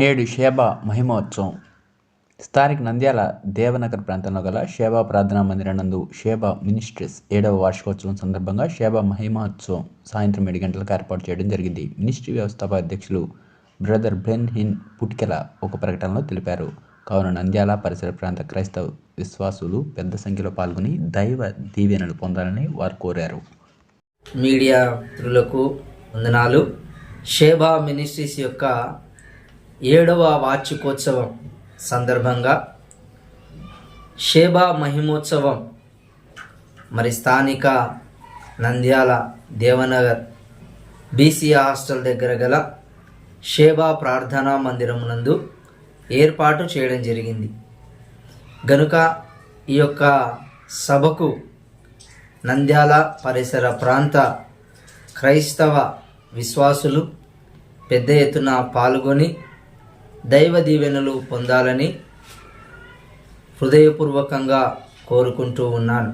నేడు షేబ మహిమోత్సవం. స్థానిక నంద్యాల దేవనగర్ ప్రాంతంలో గల షేబా ప్రార్థనా మందిరం నందు షేబా మినిస్ట్రీస్ ఏడవ వార్షికోత్సవం సందర్భంగా షేబా మహిమోత్సవం సాయంత్రం ఏడు గంటలకు ఏర్పాటు చేయడం జరిగింది. మినిస్ట్రీ వ్యవస్థాపక అధ్యక్షులు బ్రదర్ బ్రెన్ హిన్ పుట్కెల ఒక ప్రకటనలో తెలిపారు. కావున నంద్యాల పరిసర ప్రాంత క్రైస్తవ విశ్వాసులు పెద్ద సంఖ్యలో పాల్గొని దైవ దీవెనలు పొందాలని వారు కోరారు. మీడియా మిత్రులకు వందనాలు. షేబా మినిస్ట్రీస్ యొక్క ఏడవ వార్షికోత్సవం సందర్భంగా షేబా మహిమోత్సవం మరి స్థానిక నంద్యాల దేవనగర్ బీసీ హాస్టల్ దగ్గర గల షేబా ప్రార్థనా మందిరమునందు ఏర్పాటు చేయడం జరిగింది. గనుక ఈ యొక్క సభకు నంద్యాల పరిసర ప్రాంత క్రైస్తవ విశ్వాసులు పెద్ద ఎత్తున పాల్గొని దైవ దీవెనలు పొందాలని హృదయపూర్వకంగా కోరుకుంటూ ఉన్నాను.